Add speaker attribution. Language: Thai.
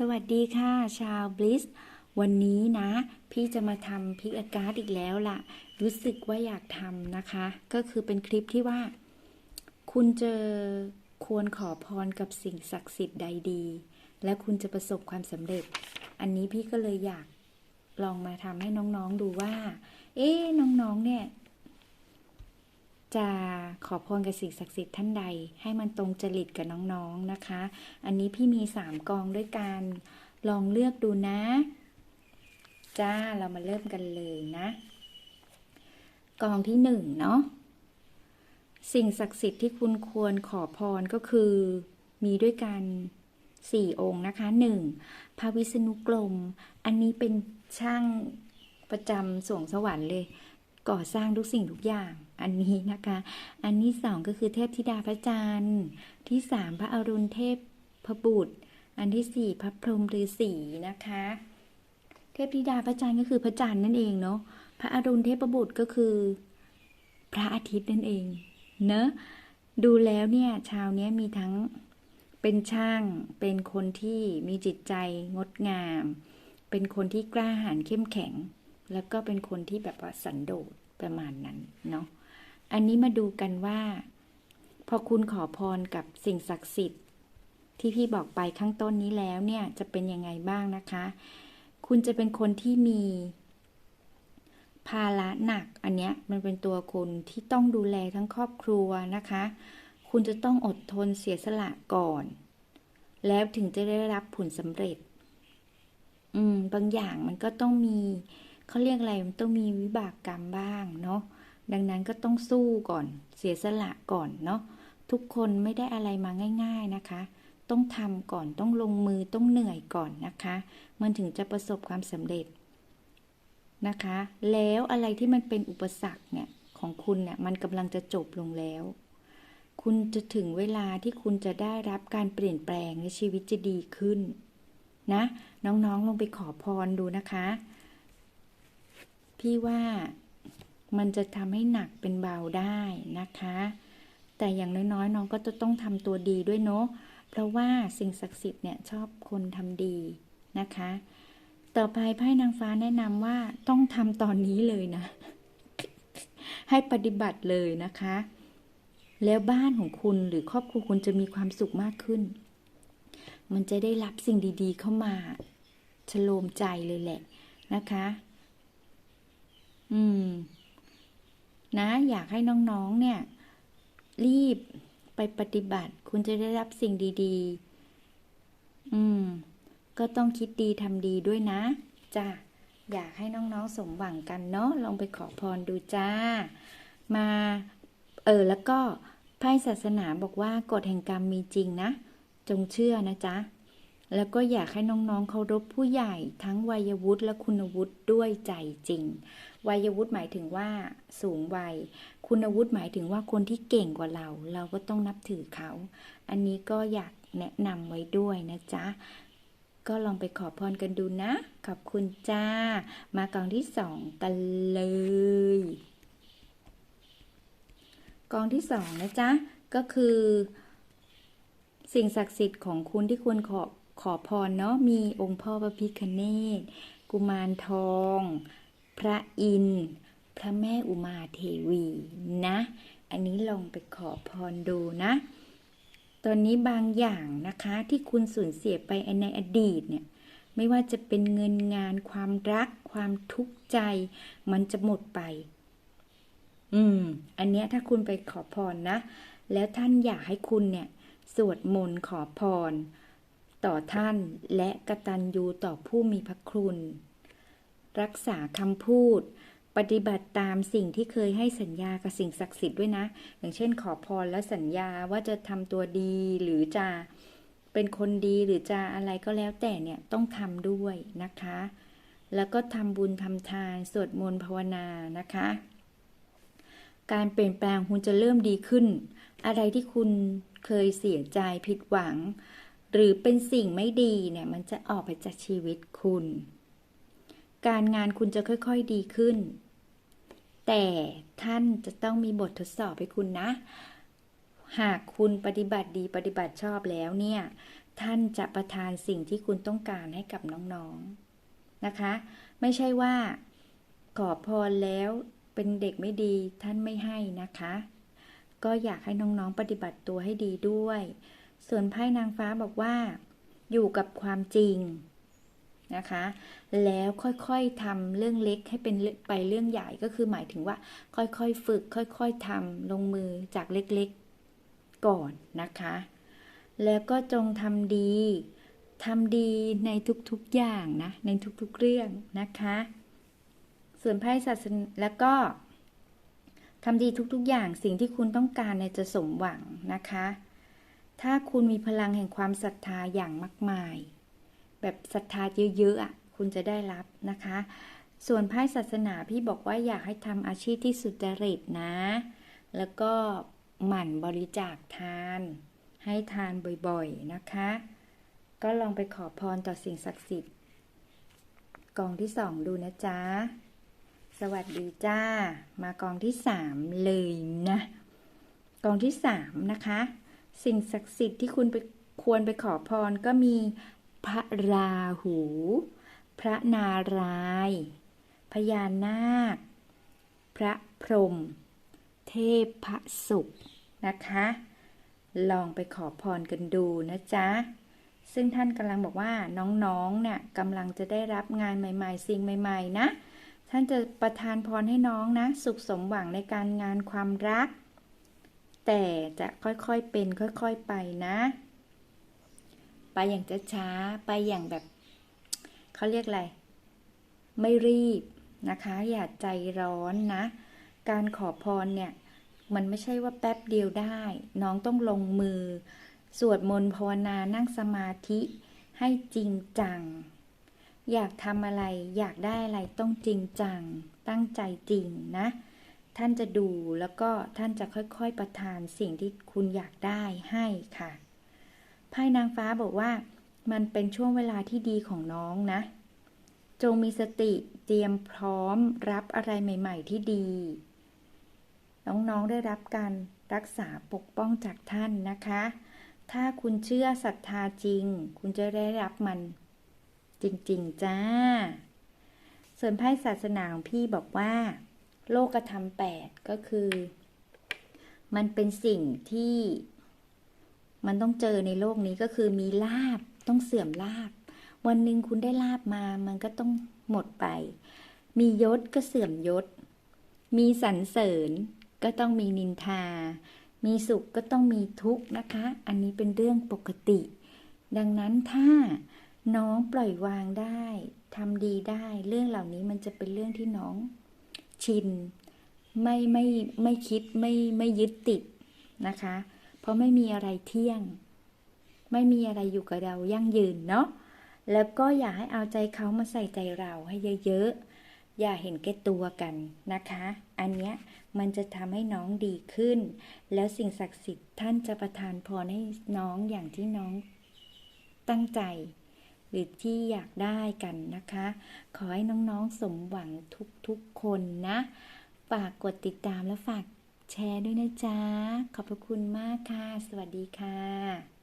Speaker 1: สวัสดีค่ะ ชาวบลิส วันนี้นะ พี่จะมาทำพิกอาการ์ดอีกแล้วล่ะ รู้สึกว่าอยากทำนะคะ ก็คือเป็นคลิปที่ว่า คุณจะควรขอพรกับสิ่งศักดิ์สิทธิ์ใดดี และคุณจะประสบความสำเร็จ อันนี้พี่ก็เลยอยากลองมาทำให้น้องๆดูว่า เอ๊น้องๆเนี่ย จะขอพรกับสิ่งศักดิ์สิทธิ์ท่านใด ให้มันตรงจริตกับน้องๆนะคะ อันนี้พี่มีสามกองด้วยกันลองเลือกดูนะ จ้าเรามาเริ่มกันเลยนะ กองที่หนึ่งเนาะสิ่งศักดิ์สิทธิ์ที่คุณควรขอพรก็คือ มีด้วยกันสี่องค์นะคะหนึ่งพระวิษณุกรม อันนี้เป็นช่างประจำสวงสวรรค์เลย ก่อสร้างทุกสิ่งทุกอย่าง อันนี้นะคะ อันที่สองก็คือเทพธิดาพระจันทร์ที่สามพระอรุณเทพพระบุตร อันที่สี่พระพรหมฤาษีนะคะ เทพธิดาพระจันทร์ก็คือพระจันทร์นั่นเองเนาะพระอรุณเทพบุตรก็คือ พระอาทิตย์นั่นเองเนอะดูแล้วเนี่ยชาวเนี้ยมีทั้งเป็นช่างเป็นคนที่มีจิตใจงดงาม เป็นคนที่กล้าหาญเข้มแข็ง แล้วก็เป็นคนที่แบบว่าสันโดษประมาณนั้นเนาะอันนี้มาดูกันว่า พอคุณขอพรกับสิ่งศักดิ์สิทธิ์ ที่พี่บอกไปข้างต้นนี้แล้วเนี่ยจะเป็นยังไงบ้างนะคะ คุณจะเป็นคนที่มี ภาระหนักอันเนี้ยมันเป็นตัวคุณที่ต้องดูแลทั้งครอบครัวนะคะ คุณจะต้องอดทนเสียสละก่อน แล้วถึงจะได้รับผลสำเร็จ อืม บางอย่างมันก็ต้องมี เขาเรียกอะไรมันต้องมีวิบากกรรมบ้างเนาะดังนั้นก็ต้องสู้ก่อน เสียสละก่อนเนาะทุกคนไม่ได้อะไรมาง่าย ๆนะคะ ต้องทำก่อนต้องลงมือต้องเหนื่อยก่อนนะคะ มันถึงจะประสบความสำเร็จนะคะ แล้วอะไรที่มันเป็นอุปสรรคเนี่ยของคุณเนี่ยมันกำลังจะจบลงแล้ว คุณจะถึงเวลาที่คุณจะได้รับการเปลี่ยนแปลงและชีวิตจะดีขึ้นนะ น้องๆลงไปขอพรดูนะคะ พี่ว่ามันจะทำให้หนักเป็นเบาได้นะคะ แต่อย่างน้อยๆ น้องก็จะต้องทำตัวดีด้วยเนาะเพราะว่าสิ่งศักดิ์สิทธิ์เนี่ยชอบคนทำดีนะคะ ต่อไปไพ่นางฟ้าแนะนำว่าต้องทำตอนนี้เลยนะ ให้ปฏิบัติเลยนะคะ แล้วบ้านของคุณหรือครอบครัวคุณจะมีความสุขมากขึ้น มันจะได้รับสิ่งดีๆเข้ามาชโลมใจเลยแหละนะคะ อืม นะ อยากให้น้องๆ เนี่ย รีบไปปฏิบัติ คุณจะได้รับสิ่งดีๆ อืม ก็ต้องคิดดีทำดีด้วยนะ จ้าอยากให้น้องๆ สมหวังกันเนาะ ลองไปขอพรดูจ้า มา เออ แล้วก็ไพ่ศาสนาบอกว่ากฎแห่งกรรมมีจริงนะ จงเชื่อนะจ๊ะ แล้วก็อยากให้น้องๆเคารพผู้ใหญ่ทั้งวัยวุฒิและคุณวุฒิด้วยใจจริง วัยวุฒิหมายถึงว่าสูงวัย คุณวุฒิหมายถึงว่าคนที่เก่งกว่าเรา เราก็ต้องนับถือเขา อันนี้ก็อยากแนะนำไว้ด้วยนะจ๊ะ ก็ลองไปขอพรกันดูนะ ขอบคุณจ้า มากองที่สองกันเลย กองที่สองนะจ๊ะ ก็คือสิ่งศักดิ์สิทธิ์ของคุณที่ควรขอ ขอพรเนาะมีองค์พ่อพระพิคเนตกุมารทอง พระอินทร์พระแม่อุมาเทวีนะ อันนี้ลองไปขอพรดูนะ ตอนนี้บางอย่างนะคะที่คุณสูญเสียไปในอดีตเนี่ยไม่ว่าจะเป็นเงินงานความรัก ความทุกข์ใจ มันจะหมดไป อืม อันเนี้ยถ้าคุณไปขอพรนะ แล้วท่านอยากให้คุณเนี่ย สวดมนต์ขอพร ต่อท่านและกตัญญูต่อผู้มีพระคุณ รักษาคำพูด ปฏิบัติตามสิ่งที่เคยให้สัญญากับสิ่งศักดิ์สิทธิ์ด้วยนะ อย่างเช่นขอพรและสัญญาว่าจะทำตัวดีหรือจะเป็นคนดีหรือจะอะไรก็แล้วแต่เนี่ยต้องทำด้วยนะคะ แล้วก็ทำบุญทำทานสวดมนต์ภาวนานะคะ การเปลี่ยนแปลงคุณจะเริ่มดีขึ้น อะไรที่คุณเคยเสียใจผิดหวัง หรือเป็นสิ่งไม่ดีเนี่ยมันจะออกไปจากชีวิตคุณ การงานคุณจะค่อยๆดีขึ้น แต่ท่านจะต้องมีบททดสอบให้คุณนะ หากคุณปฏิบัติดีปฏิบัติชอบแล้วเนี่ย ท่านจะประทานสิ่งที่คุณต้องการให้กับน้องๆนะคะ ไม่ใช่ว่า ขอพรแล้วเป็นเด็กไม่ดีท่านไม่ให้นะคะ ก็อยากให้น้องๆปฏิบัติตัวให้ดีด้วย ส่วนไพ่นางฟ้าบอกว่า อยู่กับความจริงนะคะ แล้วค่อยๆทำเรื่องเล็กให้เป็นไปเรื่องใหญ่ก็คือหมายถึงว่า ค่อยๆฝึก ค่อยๆทำลงมือจากเล็กๆก่อนนะคะ แล้วก็จงทำดีทำดีในทุกๆอย่างนะ ในทุกๆเรื่องนะคะ ส่วนไพ่ศาสนาแล้วก็ทำดีทุกๆอย่างสิ่งที่คุณต้องการเนี่ยจะสมหวังนะคะ ถ้าคุณมีพลังแห่งความศรัทธาอย่างมากมาย แบบศรัทธาเยอะๆอะคุณจะได้รับนะคะ ส่วนไพ่ศาสนาพี่บอกว่าอยากให้ทำอาชีพที่สุจริตนะ แล้วก็หมั่นบริจาคทาน ให้ทานบ่อยๆนะคะ ก็ลองไปขอพรต่อสิ่งศักดิ์สิทธิ์กองที่สองดูนะจ๊ะ สวัสดีจ้ามากองที่สามเลยนะ กองที่สามนะคะ สิ่งศักดิ์สิทธิ์ที่คุณไปควรไปขอพรก็มีพระราหู พระนารายณ์พญานาค พระพรหมเทพพระศุกร์นะคะ ลองไปขอพรกันดูนะจ๊ะ ซึ่งท่านกำลังบอกว่าน้องๆเนี่ยกำลังจะได้รับงานใหม่ ๆ สิ่งใหม่ ๆ นะ ท่านจะประทานพรให้น้องนะ สุขสมหวังในการงานความรัก แต่จะค่อยๆเป็นค่อยๆไปนะ ไปอย่างช้าๆไปอย่างแบบเขาเรียกอะไร ไม่รีบนะคะ อย่าใจร้อนนะ การขอพรเนี่ย มันไม่ใช่ว่าแป๊บเดียวได้ น้องต้องลงมือ สวดมนต์ภาวนานั่งสมาธิให้จริงจัง อยากทำอะไรอยากได้อะไรต้องจริงจัง ตั้งใจจริงนะ ท่านจะดูแล้วก็ท่านจะค่อยๆประทานสิ่งที่คุณอยากได้ให้ค่ะไพ่นางฟ้าบอกว่า มันเป็นช่วงเวลาที่ดีของน้องนะ จงมีสติเตรียมพร้อมรับอะไรใหม่ ๆ ที่ดี น้องๆได้รับการรักษาปกป้องจากท่านนะคะ ถ้าคุณเชื่อศรัทธาจริง คุณจะได้รับมันจริง ๆ จ้า ส่วนไพ่ศาสนาของพี่บอกว่า โลกธรรมแปดก็คือ มันเป็นสิ่งที่มันต้องเจอในโลกนี้ก็คือมีลาบต้องเสื่อมลาบ วันหนึ่งคุณได้ลาบมา มันก็ต้องหมดไป มียศก็เสื่อมยศ มีสรรเสริญก็ต้องมีนินทา มีสุขก็ต้องมีทุกข์นะคะ อันนี้เป็นเรื่องปกติ ดังนั้นถ้าน้องปล่อยวางได้ทำดีได้ เรื่องเหล่านี้มันจะเป็นเรื่องที่น้อง ชิน ไม่ไม่ไม่คิดไม่ไม่ยึดติดนะคะ เพราะไม่มีอะไรเที่ยง ไม่มีอะไรอยู่กับเรายั่งยืนเนาะแล้วก็อย่าให้เอาใจเขามาใส่ใจเราให้เยอะๆ อย่าเห็นแก่ตัวกันนะคะ อันเนี้ยมันจะทำให้น้องดีขึ้น แล้วสิ่งศักดิ์สิทธิ์ท่านจะประทานพรให้น้องอย่างที่น้องตั้งใจ รือที่อยากได้กันนะคะ ขอให้น้องๆสมหวังทุกๆคนนะ ฝากกดติดตามและฝากแชร์ด้วยนะจ๊ะ ขอบพระคุณมากค่ะ สวัสดีค่ะ